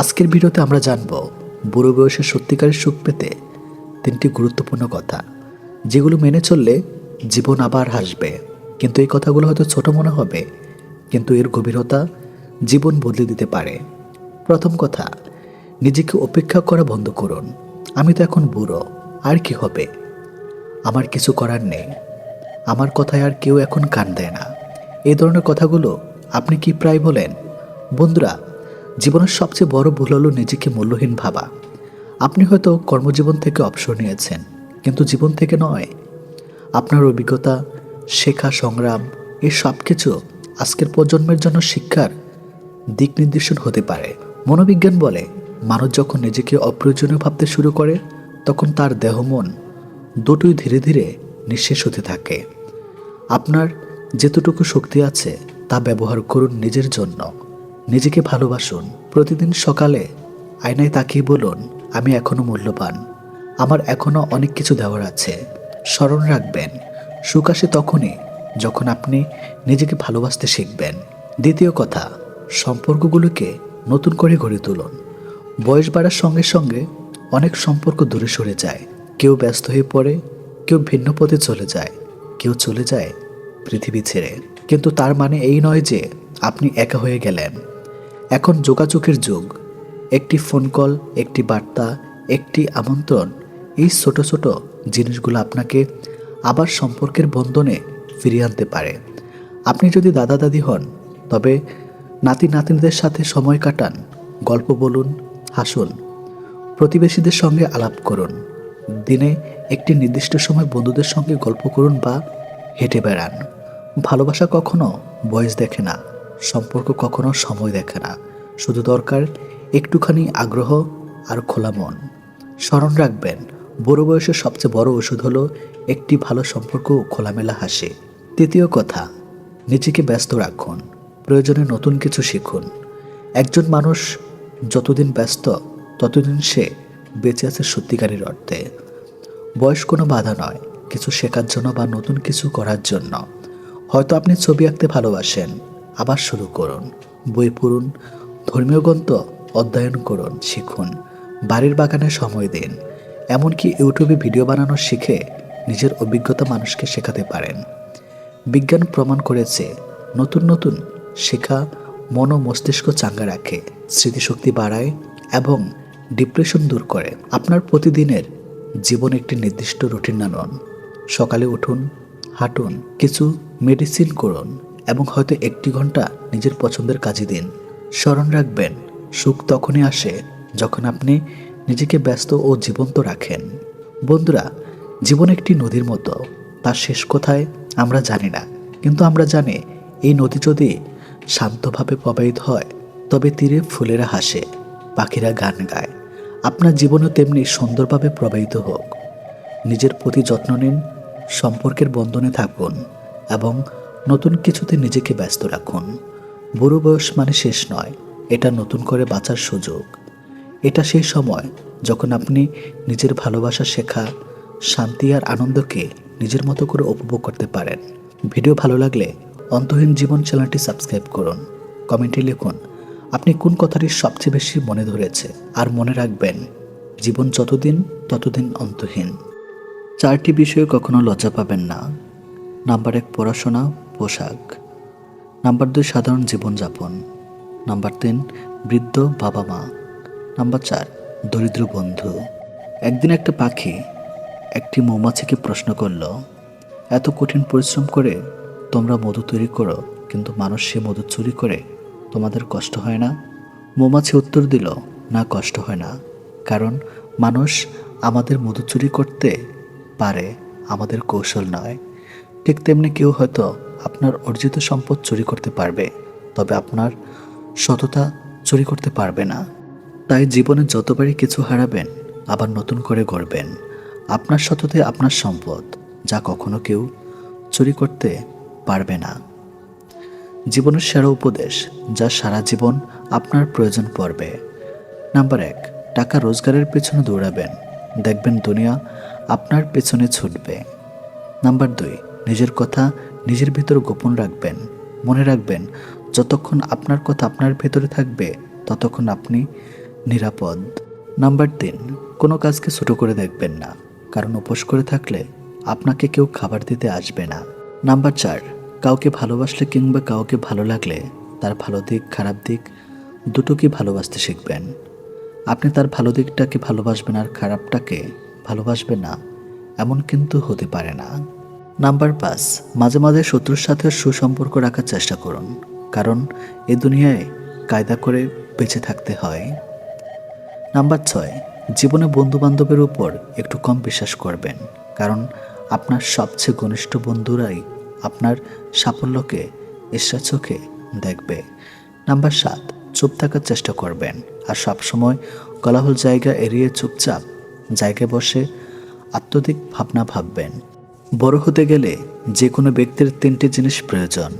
আজকের ভিডিওতে আমরা জানব, বুড়ো বয়সে সত্যিকারের সুখ পেতে তিনটি গুরুত্বপূর্ণ কথা, যেগুলো মেনে চললে জীবন আবার হাসবে। কিন্তু এই কথাগুলো হয়তো ছোট মনে হবে, কিন্তু এর গভীরতা জীবন বদলে দিতে পারে। প্রথম কথা, নিজেকে উপেক্ষা করা বন্ধ করুন। আমি তো এখন বুড়ো, আর কি হবে? আমার কিছু করার নেই। আমার কথায় আর কেউ এখন কান দেয় না। এই ধরনের কথাগুলো আপনি কি প্রায় বলেন? বন্ধুরা জীবনের সবচেয়ে বড় ভুল হলো নিজেকে মূল্যহীন ভাবা। আপনি হয়তো কর্মজীবন থেকে অবসর নিয়েছেন, কিন্তু জীবন থেকে নয়। আপনার অভিজ্ঞতা, শেখা, সংগ্রাম, এই সব কিছু আজকের প্রজন্মের জন্য শিক্ষার দিক নির্দেশন হতে পারে। মনোবিজ্ঞান বলে, মানুষ যখন নিজেকে অপ্রয়োজনীয় ভাবতে শুরু করে, তখন তার দেহ মন দুটোই ধীরে ধীরে নিঃশেষ হতে থাকে। আপনার যেতটুকু শক্তি আছে, তা ব্যবহার করুন নিজের জন্য। নিজেকে ভালোবাসুন। প্রতিদিন সকালে আয়নায় তাকিয়ে বলুন, আমি এখনও মূল্যবান। আমার এখনও অনেক কিছু দেওয়ার আছে। স্মরণ রাখবেন। সুখ আসে তখনই যখন আপনি নিজেকে ভালোবাসতে শিখবেন। দ্বিতীয় কথা, সম্পর্কগুলোকে নতুন করে গড়ে তুলুন। বয়স বাড়ার সঙ্গে সঙ্গে অনেক সম্পর্ক দূরে সরে যায়। কেউ ব্যস্ত হয়ে পড়ে, কেউ ভিন্ন পথে চলে যায়। কেউ চলে যায় পৃথিবী ছেড়ে। কিন্তু তার মানে এই নয় যে আপনি একা হয়ে গেলেন। এখন যোগাযোগের যুগ। একটি ফোন কল একটি বার্তা, একটি আমন্ত্রণ, এই ছোট ছোট জিনিসগুলো আপনাকে আবার সম্পর্কের বন্ধনে ফিরিয়ে আনতে পারে। আপনি যদি দাদা, দাদি হন, তবে নাতি, নাতনিদের সাথে সময় কাটান, গল্প বলুন, হাসুন, প্রতিবেশীদের সঙ্গে আলাপ করুন, দিনে একটি নির্দিষ্ট সময় বন্ধুদের সঙ্গে গল্প করুন বা হেঁটে বেড়ান। ভালোবাসা কখনো বয়স দেখে না। সম্পর্ক কখনো সময় দেখে না। শুধু দরকার একটুখানি আগ্রহ আর খোলা মন। স্মরণ রাখবেন, বড় বয়সের সবচেয়ে বড় ওষুধ হলো একটি ভালো সম্পর্ক খোলামেলা হাসি। তৃতীয় কথা, নিজেকে ব্যস্ত রাখুন, প্রয়োজনে নতুন কিছু শিখুন। একজন মানুষ যতদিন ব্যস্ত, ততদিন সে বেঁচে আছে সত্যিকারের অর্থে। বয়স কোনো বাধা নয়, কিছু শেখার জন্য বা নতুন কিছু করার জন্য। হয়তো আপনি ছবি আঁকতে ভালোবাসেন আবার শুরু করুন। বই পড়ুন, ধর্মীয় গ্রন্থ অধ্যয়ন করুন, শিখুন, বাড়ির বাগানে সময় দিন। এমনকি ইউটিউবে ভিডিও বানানো শিখে নিজের অভিজ্ঞতা মানুষকে শেখাতে পারেন। বিজ্ঞান প্রমাণ করেছে, নতুন নতুন শেখা মন মস্তিষ্ক চাঙ্গা রাখে, স্মৃতিশক্তি বাড়ায় এবং ডিপ্রেশন দূর করে। আপনার প্রতিদিনের জীবন একটি নির্দিষ্ট রুটিন আনুন সকালে উঠুন, হাঁটুন, কিছু মেডিসিন করুন। এবং হয়তো একটি ঘণ্টা নিজের পছন্দের কাজে দিন। স্মরণ রাখবেন, সুখ তখনই আসে যখন আপনি নিজেকে ব্যস্ত ও জীবন্ত রাখেন। বন্ধুরা, জীবন একটি নদীর মতো। তার শেষ কোথায় আমরা জানি না, কিন্তু আমরা জানি এই নদী যদি শান্তভাবে প্রবাহিত হয়, তবে তীরে ফুলেরা হাসে, পাখিরা গান গায়। আপনার জীবনও তেমনি সুন্দরভাবে প্রবাহিত হোক। নিজের প্রতি যত্ন নিন, সম্পর্কের বন্ধনে থাকুন এবং নতুন কিছুতে নিজেকে ব্যস্ত রাখুন। বুড়ো বয়স মানে শেষ নয়, এটা নতুন করে বাঁচার সুযোগ। এটা সেই সময় যখন আপনি নিজের ভালোবাসা শেখা, শান্তি আর আনন্দকে নিজের মতো করে উপভোগ করতে পারেন। ভিডিও ভালো লাগলে অন্তহীন জীবন চ্যানেলটি সাবস্ক্রাইব করুন। কমেন্টে লিখুন, আপনি কোন কথাটি সবচেয়ে বেশি মনে ধরেছে? আর মনে রাখবেন, জীবন যতদিন, ততদিন অন্তহীন। চারটি বিষয়ে কখনো লজ্জা পাবেন না। নাম্বার এক, পড়াশোনা। পোশাক। নাম্বার দুই, সাধারণ জীবনযাপন। নাম্বার তিন, বৃদ্ধ বাবা মা। নাম্বার চার, দরিদ্র বন্ধু। একদিন একটা পাখি একটি মৌমাছিকে প্রশ্ন করল, এত কঠিন পরিশ্রম করে তোমরা মধু তৈরি করো, কিন্তু মানুষ সে মধু চুরি করে তোমাদের কষ্ট হয় না? মৌমাছি উত্তর দিল, না, কষ্ট হয় না। কারণ মানুষ আমাদের মধু চুরি করতে পারে, আমাদের কৌশল নয়। ঠিক তেমনি কেউ হয়তো আপনার অর্জিত সম্পদ চুরি করতে পারবে, তবে আপনার সততা চুরি করতে পারবে না। তাই জীবনে যতবারই কিছু হারাবেন, আবার নতুন করে গড়বেন। আপনার সততাই আপনার সম্পদ, যা কখনো কেউ চুরি করতে পারবে না। জীবনের সেরা উপদেশ, যা সারা জীবন আপনার প্রয়োজন পড়বে। নাম্বার এক, টাকা রোজগারের পেছনে দৌড়াবেন। দেখবেন দুনিয়া আপনার পেছনে ছুটবে। নাম্বার দুই, নিজের কথা নিজের ভিতর গোপন রাখবেন, মনে রাখবেন, যতক্ষণ আপনার কথা আপনার ভেতরে থাকবে, ততক্ষণ আপনি নিরাপদ। নাম্বার তিন, কোনো কাজকে ছোটো করে দেখবেন না, কারণ উপোস করে থাকলে আপনাকে কেউ খাবার দিতে আসবে না। নাম্বার চার, কাউকে ভালোবাসলে কিংবা কাউকে ভালো লাগলে তার ভালো দিক, খারাপ দিক দুটোকে ভালোবাসতে শিখবেন। আপনি তার ভালো দিকটাকে ভালোবাসবেন আর খারাপটাকে ভালোবাসবেন না, এমন কিন্তু হতে পারে না। নাম্বার পাঁচ, মাঝে মাঝে শত্রুর সাথে সুসম্পর্ক রাখার চেষ্টা করুন, কারণ এ দুনিয়ায় কায়দা করে বেঁচে থাকতে হয়। নাম্বার ছয়, জীবনে বন্ধু বান্ধবের উপর একটু কম বিশ্বাস করবেন, কারণ আপনার সবচেয়ে ঘনিষ্ঠ বন্ধুরাই আপনার সাফল্যকে ঈর্ষা চোখে দেখবে। নাম্বার সাত, চুপ থাকার চেষ্টা করবেন, আর সবসময় কলাহল জায়গা এড়িয়ে চুপচাপ জায়গায় বসে আত্মধিক ভাবনা ভাববেন। বড় হতে গেলে যে কোনো ব্যক্তির তিনটি জিনিস প্রয়োজন।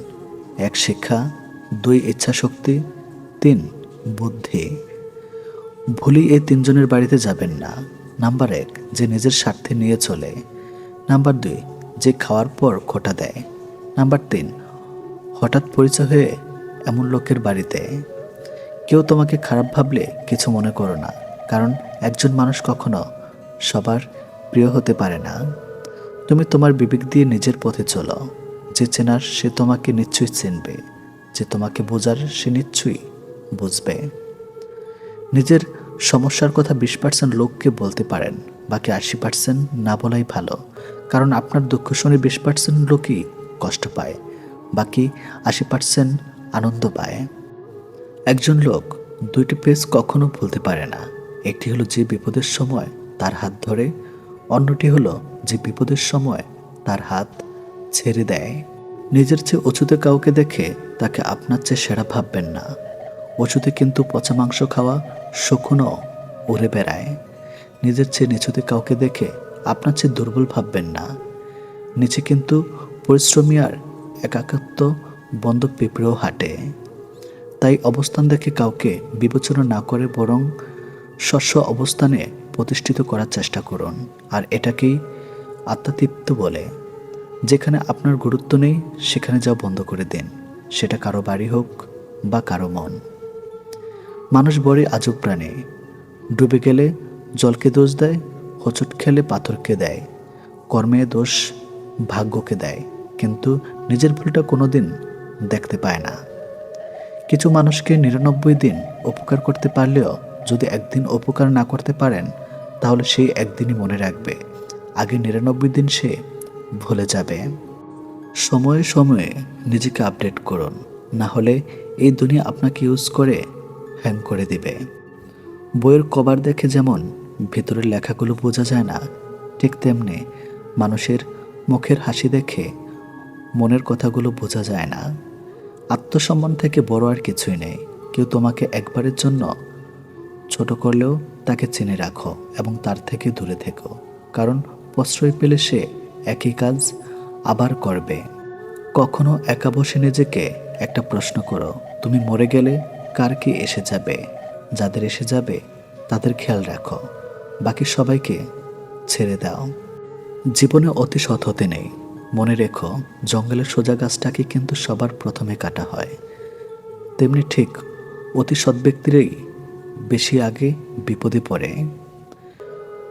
এক, শিক্ষা। দুই, ইচ্ছাশক্তি। তিন, বুদ্ধি। ভুলি এই তিনজনের বাড়িতে যাবেন না। নাম্বার এক, যে নিজের স্বার্থে নিয়ে চলে। নাম্বার দুই, যে খাওয়ার পর খোটা দেয়। নাম্বার তিন, হঠাৎ পরিচয় হয়ে এমন লোকের বাড়িতে। কেউ তোমাকে খারাপ ভাবলে কিছু মনে করো না, কারণ একজন মানুষ কখনো সবার প্রিয় হতে পারে না। তুমি তোমার বিবেক দিয়ে নিজের পথে চলো। যে চেনার সে তোমাকে নিশ্চয়ই চিনবে। যে তোমাকে বোঝার সে নিশ্চয়ই বুঝবে। নিজের সমস্যার কথা বিশ পার্সেন্ট লোককে বলতে পারেন, বাকি আশি পার্সেন্ট না বলাই ভালো। কারণ আপনার দুঃখ শুনে বিশ পার্সেন্ট লোকই কষ্ট পায়, বাকি আশি পার্সেন্ট আনন্দ পায়। একজন লোক দুইটি পেজ কখনো ভুলতে পারে না। একটি হলো যে বিপদের সময় তার হাত ধরে, অন্যটি হলো যে বিপদের সময় তার হাত ছেড়ে দেয়, নিজের চেয়ে অচুতে কাউকে দেখে তাকে আপনার চেয়ে সেরা ভাববেন না। অচুতে কিন্তু পচা মাংস খাওয়া শকুনও উড়ে বেড়ায়। নিজের চেয়ে নিচুতে কাউকে দেখে আপনার চেয়ে দুর্বল ভাববেন না। নিচে কিন্তু পরিশ্রমী আর একাকত্ব বন্ধ পিঁপড়েও হাঁটে। তাই অবস্থান দেখে কাউকে বিবেচনা না করে বরং শস্য অবস্থানে প্রতিষ্ঠিত করার চেষ্টা করুন। আর এটাকেই আত্মাতৃপ্ত বলে, যেখানে আপনার গুরুত্ব নেই, সেখানে যাও বন্ধ করে দিন, সেটা কারও বাড়ি হোক বা কারও মন। মানুষ বড়ই আজব প্রাণী, ডুবে গেলে জলকে দোষ দেয়, হোঁচট খেলে পাথরকে দেয়, কর্মে দোষ ভাগ্যকে দেয়, কিন্তু নিজের ভুলটা কোনোদিন দেখতে পায় না। কিছু মানুষকে নিরানব্বই দিন উপকার করতে পারলেও যদি একদিন উপকার না করতে পারেন, তাহলে সেই একদিনই মনে রাখবে। আগে নিরানব্বই দিন সে ভুলে যাবে। সময়ে সময়ে নিজেকে আপডেট করুন, না হলে এই দুনিয়া আপনাকে ইউজ করে হ্যাং করে দিবে। বইয়ের কভার দেখে যেমন ভেতরের লেখাগুলো বোঝা যায় না, ঠিক তেমনি মানুষের মুখের হাসি দেখে মনের কথাগুলো বোঝা যায় না। আত্মসম্মান থেকে বড় আর কিছুই নেই। কেউ তোমাকে একবারের জন্য ছোট করলেও তাকে চিনে রাখো এবং তার থেকে দূরে থেকো। কারণ প্রশ্রয় পেলে সে একই কাজ আবার করবে। কখনো একা বসে নিজেকে একটা প্রশ্ন করো, তুমি মরে গেলে কার কি এসে যাবে? যাদের এসে যাবে, তাদের খেয়াল রাখো। বাকি সবাইকে ছেড়ে দাও। জীবনে অতি সৎ হতে নেই। মনে রেখো, জঙ্গলের সোজা গাছটাকে কিন্তু সবার প্রথমে কাটা হয়। তেমনি ঠিক অতি সৎ ব্যক্তিরই বেশি আগে বিপদে পড়ে।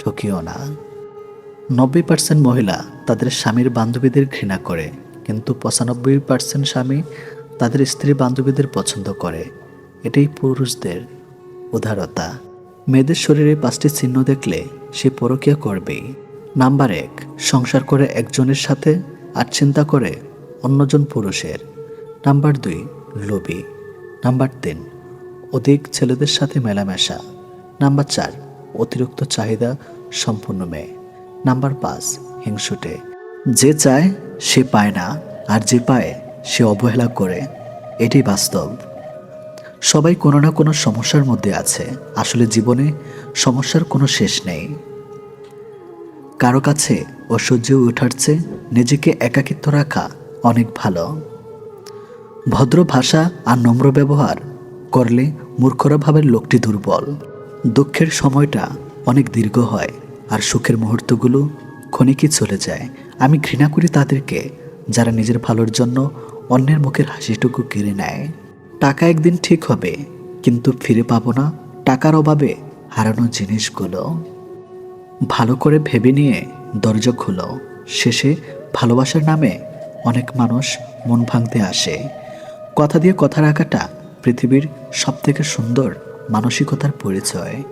ঠকিও না। নব্বই পার্সেন্ট মহিলা তাদের স্বামীর বান্ধবীদের ঘৃণা করে, কিন্তু পঁচানব্বই পার্সেন্ট স্বামী তাদের স্ত্রী বান্ধবীদের পছন্দ করে। এটাই পুরুষদের উদারতা। মেয়েদের শরীরে পাঁচটি চিহ্ন দেখলে সে পরকিয়া করবেই। নাম্বার এক, সংসার করে একজনের সাথে আর চিন্তা করে অন্যজন পুরুষের। নাম্বার দুই, লোভী। নাম্বার তিন, অধিক ছেলেদের সাথে মেলামেশা। নাম্বার চার অতিরিক্ত চাহিদা সম্পূর্ণ মেয়ে। নাম্বার পাঁচ, হিংসুটে। যে চায়, সে পায় না, আর যে পায়, সে অবহেলা করে। এটি বাস্তব। সবাই কোনো না কোনো সমস্যার মধ্যে আছে। আসলে জীবনে সমস্যার কোনো শেষ নেই। কারও কাছে ঐশ্বর্য ওঠার চেয়ে নিজেকে একাকিত্ব রাখা অনেক ভালো। ভদ্র ভাষা আর নম্র ব্যবহার করলে মূর্খরা ভাবের লোকটি দুর্বল। দুঃখের সময়টা অনেক দীর্ঘ হয় আর সুখের মুহূর্তগুলো ক্ষণিকই চলে যায়। আমি ঘৃণা করি তাদেরকে, যারা নিজের ভালোর জন্য অন্যের মুখের হাসিটুকু কেড়ে নেয়। টাকা একদিন ঠিক হবে, কিন্তু ফিরে পাবো না টাকার অভাবে হারানো জিনিসগুলো। ভালো করে ভেবে নিয়ে দরজা খুলো। শেষে ভালোবাসার নামে অনেক মানুষ মন ভাঙতে আসে। কথা দিয়ে কথা রাখাটা পৃথিবীর সবথেকে সুন্দর মানসিকতার পরিচয়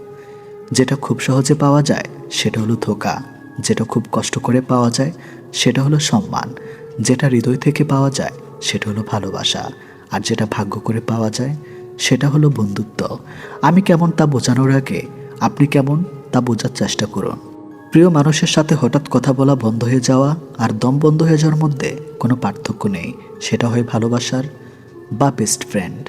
যেটা খুব সহজে পাওয়া যায়, সেটা হলো ধোকা। যেটা খুব কষ্ট করে পাওয়া যায়, সেটা হলো সম্মান। যেটা হৃদয় থেকে পাওয়া যায়, সেটা হলো ভালোবাসা। আর যেটা ভাগ্য করে পাওয়া যায়, সেটা হলো বন্ধুত্ব। আমি কেমন তা বোঝানোর আগে আপনি কেমন তা বোঝার চেষ্টা করুন। প্রিয় মানুষের সাথে হঠাৎ কথা বলা বন্ধ হয়ে যাওয়া আর দম বন্ধ হয়ে যাওয়ার মধ্যে কোনো পার্থক্য নেই। সেটা হয় ভালোবাসার বা বেস্ট ফ্রেন্ড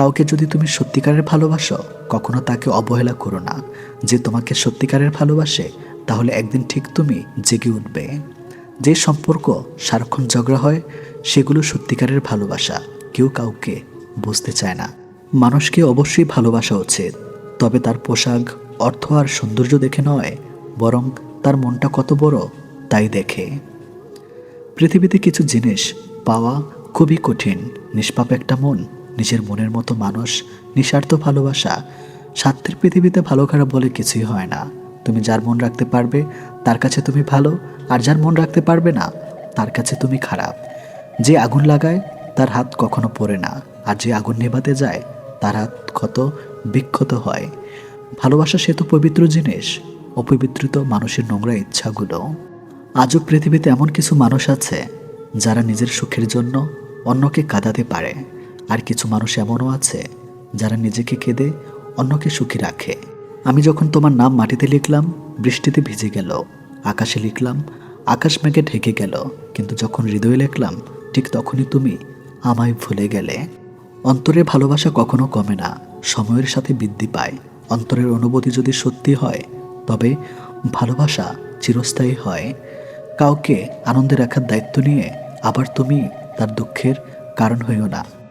কাউকে যদি তুমি সত্যিকারের ভালোবাসো, কখনো তাকে অবহেলা করো না। যে তোমাকে সত্যিকারের ভালোবাসে, তাহলে একদিন ঠিক তুমি জেগে উঠবে। যে সম্পর্ক, সারাক্ষণ ঝগড়া হয়, সেগুলো সত্যিকারের ভালোবাসা। কেউ কাউকে বুঝতে চায় না। মানুষকে অবশ্যই ভালোবাসা উচিত। তবে তার পোশাক, অর্থ আর সৌন্দর্য দেখে নয়, বরং তার মনটা কত বড়, তাই দেখে। পৃথিবীতে কিছু জিনিস পাওয়া খুবই কঠিন, নিষ্পাপ একটা মন। নিজের মনের মতো মানুষ, নিঃস্বার্থ ভালোবাসা, স্বার্থের পৃথিবীতে ভালো খারাপ বলে কিছুই হয় না। তুমি যার মন রাখতে পারবে, তার কাছে তুমি ভালো, আর যার মন রাখতে পারবে না, তার কাছে তুমি খারাপ। যে আগুন লাগায়, তার হাত কখনো পড়ে না, আর যে আগুন নেভাতে যায়, তার হাত কত বিক্ষত হয়। ভালোবাসা সে তো পবিত্র জিনিস, অপবিত্রিত মানুষের নোংরা ইচ্ছাগুলো। আজও পৃথিবীতে এমন কিছু মানুষ আছে, যারা নিজের সুখের জন্য অন্যকে কাঁদাতে পারে। আর কিছু মানুষ এমনও আছে যারা নিজেকে কেঁদে অন্যকে সুখী রাখে। আমি যখন তোমার নাম মাটিতে লিখলাম, বৃষ্টিতে ভিজে গেল, আকাশে লিখলাম, আকাশ মেঘে ঢেকে গেল, কিন্তু যখন হৃদয়ে লিখলাম, ঠিক তখনই তুমি আমায় ভুলে গেলে। অন্তরের ভালোবাসা কখনো কমে না, সময়ের সাথে বৃদ্ধি পায়। অন্তরের অনুভূতি যদি সত্যি হয়, তবে ভালোবাসা চিরস্থায়ী হয়। কাউকে আনন্দে রাখার দায়িত্ব নিয়ে আবার তুমি তার দুঃখের কারণ হইও না।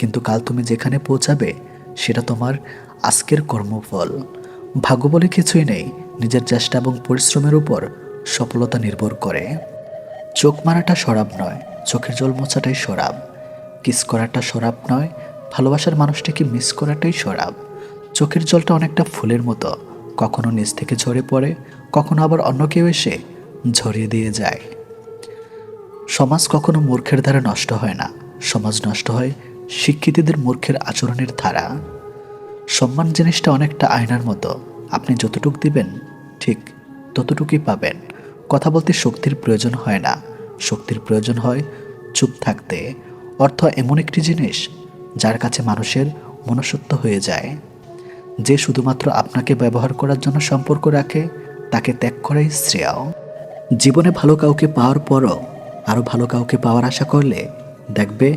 কিন্তু কাল তুমি যেখানে পৌঁছাবে, সেটা তোমার আজকের কর্মফল। ভাগ্য বলে কিছুই নেই, নিজের চেষ্টা এবং পরিশ্রমের উপর সফলতা নির্ভর করে। চোখ মারাটা সরাব নয়, চোখের জল মোছাটাই সরাব। কিস করাটা সরাব নয়, ভালোবাসার মানুষটাকে মিস করাটাই সরাব। চোখের জলটা অনেকটা ফুলের মতো, কখনো নিচ থেকে ঝরে পড়ে, কখনো আবার অন্য কেউ এসে ঝরিয়ে দিয়ে যায়। সমাজ কখনো মূর্খের দ্বারা নষ্ট হয় না, সমাজ নষ্ট হয় শিক্ষিতদের মূর্খের আচরণের ধারা। সম্মান জিনিসটা অনেকটা আয়নার মতো। আপনি যতটুক দিবেন, ঠিক ততটুকুই পাবেন। কথা বলতে শক্তির প্রয়োজন হয় না। শক্তির প্রয়োজন হয় চুপ থাকতে। অর্থ এমন একটি জিনিস যার কাছে মানুষের মনুষ্যত্ব হয়ে যায়। যে শুধুমাত্র আপনাকে ব্যবহার করার জন্য সম্পর্ক রাখে, তাকে ত্যাগ করাই শ্রেয়। জীবনে ভালো কাউকে পাওয়ার পরও আরও ভালো কাউকে পাওয়ার আশা করলে দেখবে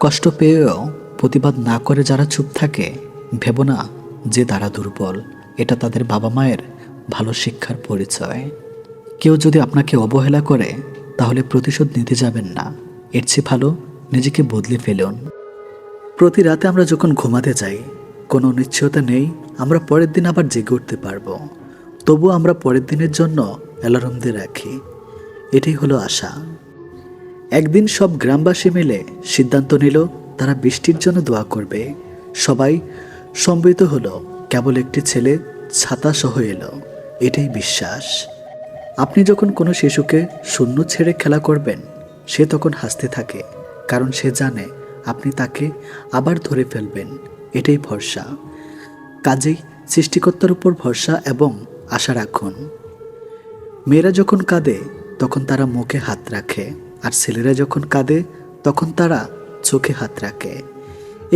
কষ্ট পেয়েও প্রতিবাদ না করে যারা চুপ থাকে, ভেব না যে তারা দুর্বল। এটা তাদের বাবা মায়ের ভালো শিক্ষার পরিচয়। কেউ যদি আপনাকে অবহেলা করে, তাহলে প্রতিশোধ নিতে যাবেন না। এর চেয়ে ভালো নিজেকে বদলে ফেলুন। প্রতি রাতে আমরা যখন ঘুমাতে যাই, কোনো নিশ্চয়তা নেই, আমরা পরের দিন আবার জেগে উঠতে পারব। তবু আমরা পরের দিনের জন্য অ্যালার্ম দিয়ে রাখি। এটাই হলো আশা। একদিন সব গ্রামবাসী মিলে সিদ্ধান্ত নিল, তারা বৃষ্টির জন্য দোয়া করবে। সবাই সম্মিলিত হলো, কেবল একটি ছেলে ছাতা সহ এলো। এটাই বিশ্বাস। আপনি যখন কোনো শিশুকে শূন্য ছেড়ে খেলা করবেন, সে তখন হাসতে থাকে, কারণ সে জানে আপনি তাকে আবার ধরে ফেলবেন। এটাই ভরসা। কাজেই সৃষ্টিকর্তার উপর ভরসা এবং আশা রাখুন। মেয়েরা যখন কাঁদে, তখন তারা মুখে হাত রাখে। আর ছেলেরা যখন কাঁদে, তখন তারা চোখে হাত রাখে।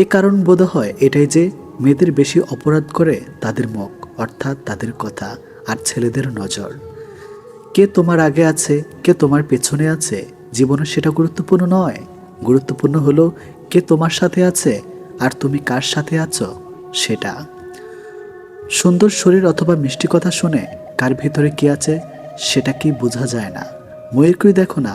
এ কারণ বোধ হয় এটাই যে মেয়েদের বেশি অপরাধ করে তাদের মুখ, অর্থাৎ তাদের কথা আর ছেলেদের নজর। কে তোমার আগে আছে, কে তোমার পেছনে আছে, জীবনে সেটা গুরুত্বপূর্ণ নয়। গুরুত্বপূর্ণ হলো কে তোমার সাথে আছে আর তুমি কার সাথে আছো, সেটা। সুন্দর শরীর অথবা মিষ্টি কথা শুনে কার ভিতরে কি আছে, সেটা কি বোঝা যায় না। ময়ূরকেই দেখো না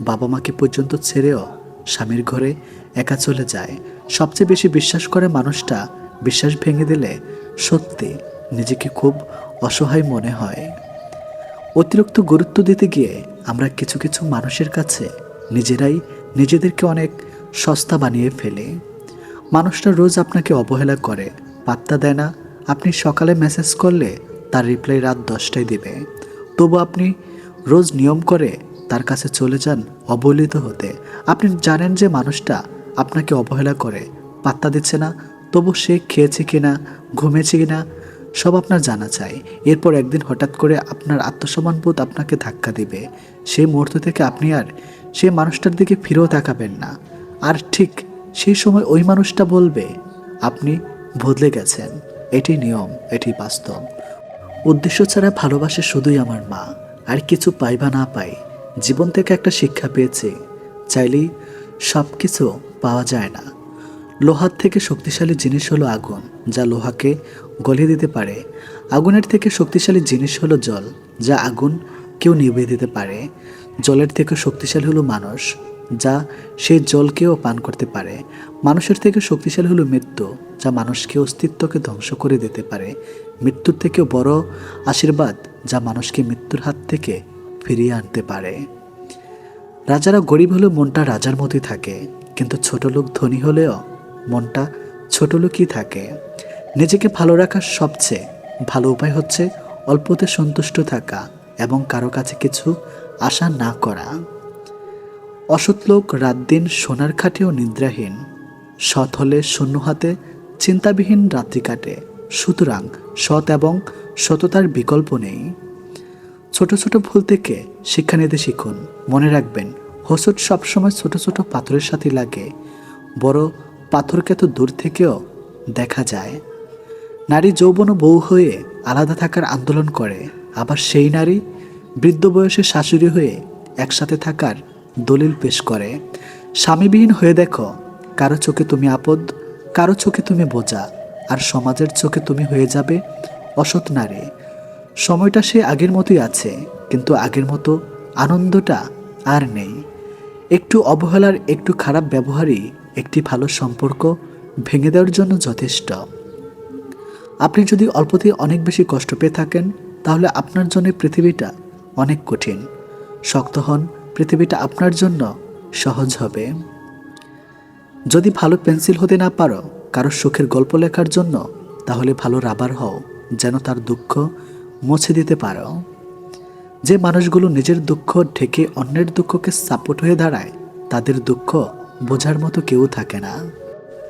বাবা মাকে পর্যন্ত ছেড়েও স্বামীর ঘরে একা চলে যায়। সবচেয়ে বেশি বিশ্বাস করে মানুষটা বিশ্বাস ভেঙে দিলে সত্যি নিজেকে খুব অসহায় মনে হয়। অতিরিক্ত গুরুত্ব দিতে গিয়ে আমরা কিছু কিছু মানুষের কাছে নিজেরাই নিজেদেরকে অনেক সস্তা বানিয়ে ফেলি। মানুষটা রোজ আপনাকে অবহেলা করে, পাত্তা দেয় না। আপনি সকালে মেসেজ করলে তার রিপ্লাই রাত দশটায় দিবে। তবু আপনি রোজ নিয়ম করে তার কাছে চলে যান অবহেলিত হতে। আপনি জানেন যে মানুষটা আপনাকে অবহেলা করে, পাত্তা দিচ্ছে না, তবু সে খেয়েছে কিনা ঘুমেছে কিনা, সব আপনার জানা চাই। এরপর একদিন হঠাৎ করে আপনার আত্মসম্মানবোধ আপনাকে ধাক্কা দিবে। সেই মুহূর্ত থেকে আপনি আর সেই মানুষটার দিকে ফিরেও তাকাবেন না। আর ঠিক সেই সময় ওই মানুষটা বলবে, আপনি বদলে গেছেন। এটি নিয়ম, এটি বাস্তব। উদ্দেশ্য ছাড়া ভালোবাসে শুধুই আমার মা। আর কিছু পাই বা না পাই। জীবন থেকে একটা শিক্ষা পেয়েছি, চাইলেই সব কিছু পাওয়া যায় না। লোহার থেকে শক্তিশালী জিনিস হলো আগুন, যা লোহাকে গলিয়ে দিতে পারে। আগুনের থেকে শক্তিশালী জিনিস হলো জল, যা আগুন কেউ নিভিয়ে দিতে পারে। জলের থেকে শক্তিশালী হলো মানুষ, যা সেই জলকেও পান করতে পারে। মানুষের থেকে শক্তিশালী হলো মৃত্যু, যা মানুষকে অস্তিত্বকে ধ্বংস করে দিতে পারে। মৃত্যুর থেকেও বড় আশীর্বাদ, যা মানুষকে মৃত্যুর হাত থেকে ফিরিয়ে আনতে পারে। রাজারা গরিব হলেও মনটা রাজার মতোই থাকে, কিন্তু ছোট লোক ধনী হলেও মনটা ছোট লোকই থাকে। নিজেকে ভালো রাখার সবচেয়ে ভালো উপায় হচ্ছে অল্পতে সন্তুষ্ট থাকা এবং কারও কাছে কিছু আশা না করা। অসৎ লোক রাত দিন সোনার খাটেও নিদ্রাহীন, সৎ হলে শূন্য হাতে চিন্তাবিহীন রাত্রি কাটে। সুতরাং সৎ এবং সততার বিকল্প নেই। ছোট ছোট ভুল থেকে শিক্ষা নিতে শিখুন। মনে রাখবেন হোসট সবসময় ছোট ছোট পাথরের সাথে লাগে। বড় পাথরকে তো দূর থেকেও দেখা যায়। নারী যৌবন বউ হয়ে আলাদা থাকার আন্দোলন করে। আবার সেই নারী বৃদ্ধ বয়সে শাশুড়ি হয়ে একসাথে থাকার দলিল পেশ করে। স্বামীবিহীন হয়ে দেখো, কারও চোখে তুমি আপদ, কারও চোখে তুমি বোঝা। আর সমাজের চোখে তুমি হয়ে যাবে অসৎ নারী। সময়টা সে আগের মতোই আছে, কিন্তু আগের মতো আনন্দটা আর নেই। একটু অবহেলার, একটু খারাপ ব্যবহারই একটি ভালো সম্পর্ক ভেঙে দেওয়ার জন্য যথেষ্ট। আপনি যদি অল্পতেই অনেক বেশি কষ্ট পেয়ে থাকেন, তাহলে আপনার জন্য পৃথিবীটা অনেক কঠিন। শক্ত হন, পৃথিবীটা আপনার জন্য সহজ হবে। যদি ভালো পেন্সিল হতে না পারো, কারও সুখের গল্প লেখার জন্য, তাহলে ভালো রাবার হও, যেন তার দুঃখ মুছে দিতে পারো। যে মানুষগুলো নিজের দুঃখ ঢেকে অন্যের দুঃখকে সাপোর্ট হয়ে দাঁড়ায়, তাদের দুঃখ বোঝার মতো কেউ থাকে না।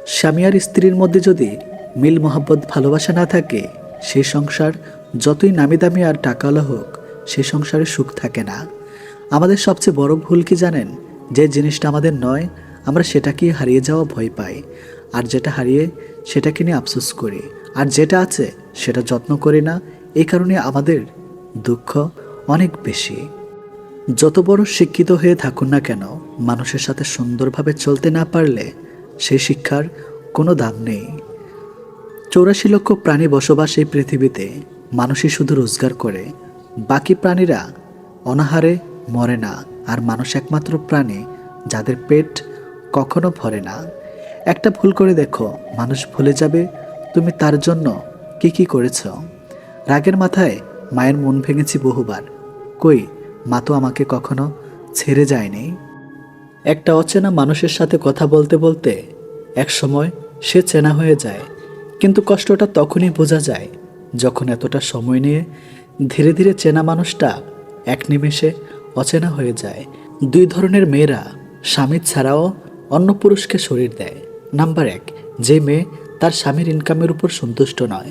স্বামী আর স্ত্রীর মধ্যে যদি মিল মোহাব্বত ভালোবাসা না থাকে সেই সংসার যতই নামি দামি আর টাকাওয়ালা হোক সেই সংসারে সুখ থাকে না। আমাদের সবচেয়ে বড় ভুল কি জানেন? যে জিনিসটা আমাদের নয়, আমরা সেটাকেই হারিয়ে যাওয়া ভয় পাই। আর যেটা হারিয়ে সেটাকে নিয়ে আফসোস করি। আর যেটা আছে, সেটা যত্ন করি না এই কারণে আমাদের দুঃখ অনেক বেশি। যত বড় শিক্ষিত হয়ে থাকুন না কেন, মানুষের সাথে সুন্দরভাবে চলতে না পারলে সেই শিক্ষার কোনো দাম নেই। চৌরাশি লক্ষ প্রাণী বসবাস এই পৃথিবীতে, মানুষই শুধু রোজগার করে, বাকি প্রাণীরা অনাহারে মরে না, আর মানুষ একমাত্র প্রাণী যাদের পেট কখনো ভরে না। একটা ভুল করে দেখো, মানুষ ভুলে যাবে, তুমি তার জন্য কি কি করেছ? রাগের মাথায় মায়ের মন ভেঙেছি বহুবার। কই, মা তো আমাকে কখনো ছেড়ে যায়নি। একটা অচেনা মানুষের সাথে কথা বলতে বলতে এক সময় সে চেনা হয়ে যায়, কিন্তু কষ্টটা তখনই বোঝা যায় যখন এতটা সময় নিয়ে ধীরে ধীরে চেনা মানুষটা এক নিমেষে অচেনা হয়ে যায়। দুই ধরনের মেয়েরা স্বামী ছাড়াও অন্য পুরুষকে শরীর দেয়। নাম্বার এক, যে মেয়ে তার স্বামীর ইনকামের উপর সন্তুষ্ট নয়।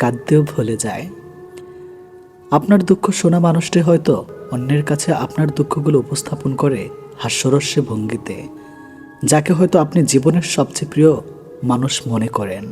কাঁদতেও ভুলে যায়। আপনার দুঃখ শোনা মানুষটি হয়তো অন্যের কাছে আপনার দুঃখগুলো উপস্থাপন করে হাস্যরস্যে ভঙ্গিতে, যাকে হয়তো আপনি জীবনের সবচেয়ে প্রিয় মানুষ মনে করেন।